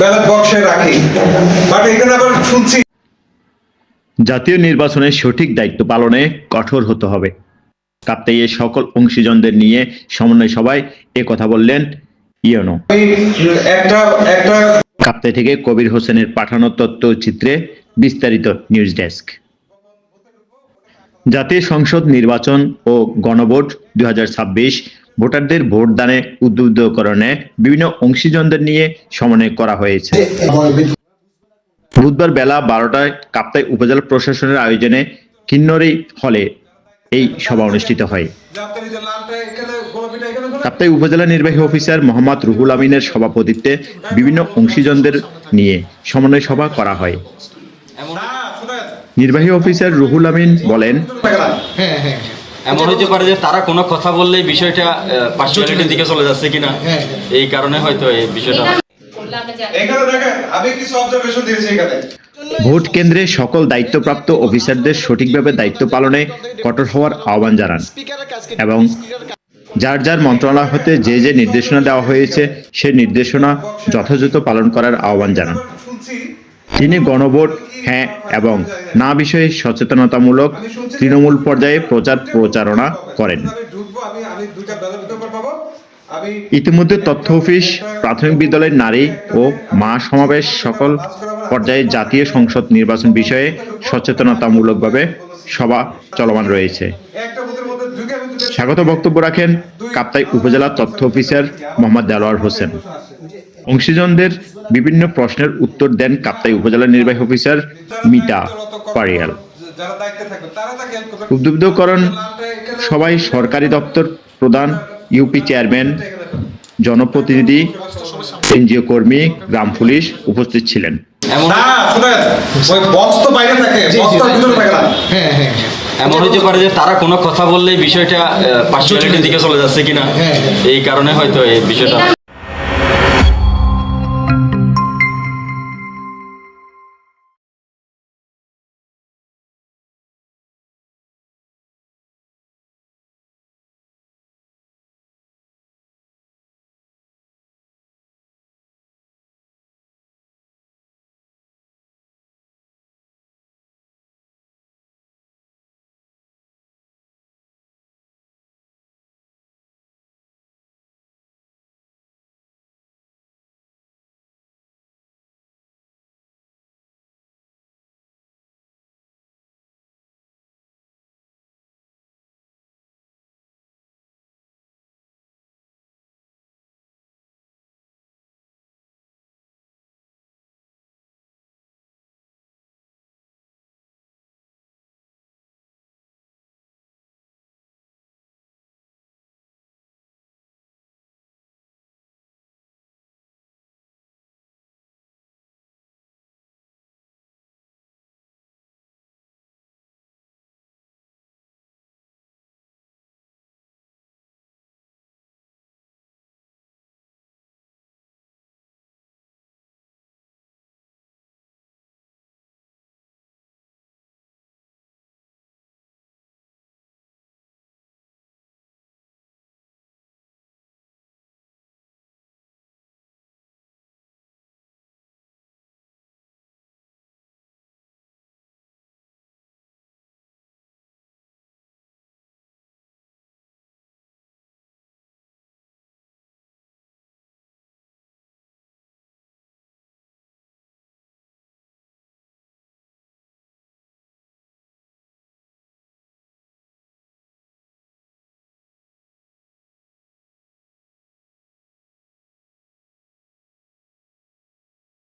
Ballot বক্সে রাখি। But এখানে আবার শুনছি জাতীয় নির্বাচনে সঠিক দায়িত্ব পালনে কঠোর হতে হবে। কাপ্তাইয়ের সকল অংশীজনদের নিয়ে সমন্বয় সভায় এ কথা বললেন ইয়নো। একটা একটা কাপ্তাই থেকে কবির হোসেনের পাঠানো তথ্য চিত্রে বিস্তারিত নিউজ ডেস্ক। জাতীয় সংসদ নির্বাচন ও গণভোট দুই হাজার ছাব্বিশ ভোটারদের ভোটদানে উদ্বুদ্ধকরণে বিভিন্ন অংশীজনদের নিয়ে সমন্বয় করা হয়েছে। বুধবার বেলা বারোটায় কাপ্তাই উপজেলা প্রশাসনের আয়োজনে কিন্নরি হলে এই সভা অনুষ্ঠিত হয়। কাপ্তাই উপজেলা নির্বাহী অফিসার মোহাম্মদ রুহুল আমিনের সভাপতিত্বে বিভিন্ন অংশীজনদের নিয়ে সমন্বয় সভা করা হয়। নির্বাহী অফিসার রুহুল আমিন বলেন টাকা এমন হতে পারে যে তারা কোনো কথা বললেই বিষয়টা পার্সোনালিটির দিকে চলে যাচ্ছে কিনা এই কারণে হয়তো এই বিষয়টা ভোট কেন্দ্রে সকল দায়িত্বপ্রাপ্ত অফিসারদের সঠিকভাবে দায়িত্ব পালনে কঠোর হওয়ার আহ্বান জানান এবং যার যার মন্ত্রণালয় হতে যে যে নির্দেশনা দেওয়া হয়েছে সে নির্দেশনা যথাযথ পালন করার আহ্বান জানান। তিনি গণভোট হ্যাঁ এবং না বিষয়ে সচেতনতামূলক তৃণমূল পর্যায়ে প্রচার প্রচারণা করেন। ইতিমধ্যে তথ্য অফিস, প্রাথমিক বিদ্যালয়ের নারী ও মা সমাবেশ সকল পর্যায়ে জাতীয় সংসদ নির্বাচন বিষয়ে সচেতনতামূলকভাবে সভা চলমান রয়েছে। স্বাগত বক্তব্য রাখেন কাপ্তাই উপজেলা তথ্য অফিসার মোহাম্মদ দেলোয়ার হোসেন। অংশীজনদের বিভিন্ন প্রশ্নের উত্তর দেন কাপ্তাই উপজেলা নির্বাহী অফিসার মিতা পারিয়াল। উদ্বুদ্ধকরণ সবাই সরকারি দপ্তর প্রধান ইউপি চেয়ারম্যান জনপ্রতিনিধি এনজিও কর্মী গ্রাম পুলিশ উপস্থিত ছিলেন। এমন না শুনেন ওই বক্স তো বাইরে থাকে বক্সটার ভিতরে থাকে না। এমন হতে পারে যে তারা কোনো কথা বললেই বিষয়টা পার্সোনালিটির দিকে চলে যাচ্ছে কিনা? এই কারণে হয়তো এই বিষয়টা